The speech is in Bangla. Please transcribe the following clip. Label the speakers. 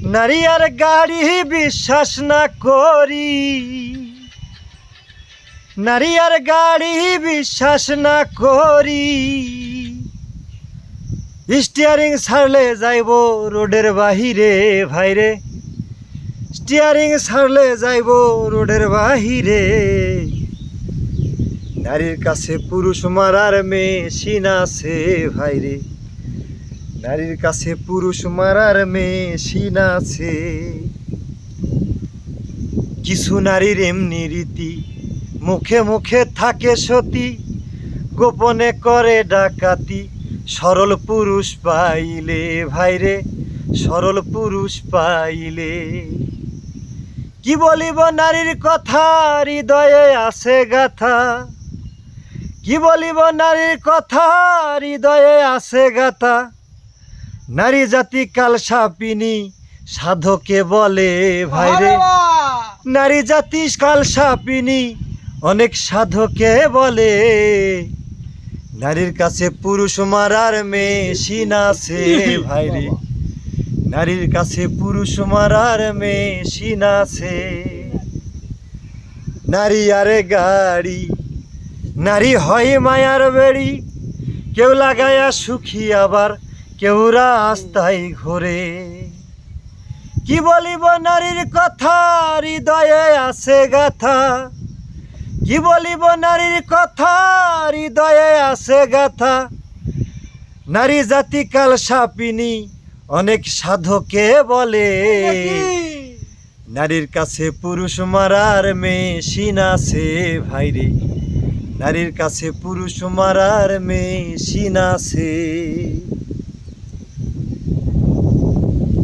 Speaker 1: নারী আর গাড়ি বিশ্বাস না করি। নারী আর গাড়ি বিশ্বাস না করি। স্টিয়ারিং ছাড়লে যাইব রোডের বাহিরে ভাইরে। স্টিয়ারিং ছাড়লে যাইব রোডের বাহিরে। নারীর কাছে পুরুষ মারার মেশিন আছে ভাইরে। নারীর কাছে পুরুষ মারার মেশিন আছে। কিছু নারীর এমনি রীতি, মুখে মুখে থাকে সতী, গোপনে করে ডাকাতি। সরল পুরুষ পাইলে ভাইরে, সরল পুরুষ পাইলে। কি বলিব নারীর কথা, হৃদয়ে আছে গাথা। কি বলিব নারীর কথা, হৃদয়ে আছে গাথা। নারী জাতি কাল সাপিনী সাধকে বলে ভাইরে নারী জাতি কাল সাপিনী অনেক সাধকে বলে নারীর কাছে পুরুষ মারার মেশিন আছে ভাইরে নারীর কাছে পুরুষ মারার মেশিন আছে। নারী আরে গাড়ি নারী হয় মায়ার বেড়ি কেউ লাগায়া সুখী আবার কেউ রাস্তায় ঘোরে। কি বলিব নারীর কথা? হৃদয়ে আছে গাথা। কি বলিব নারীর কথা? হৃদয়ে আছে গাথা। নারী জাতি কাল সাপিনী, অনেক সাধকে বলে। নারীর কাছে পুরুষ মারার মেশিন আছে ভাইরে। নারীর কাছে পুরুষ মারার মেশিন আছে।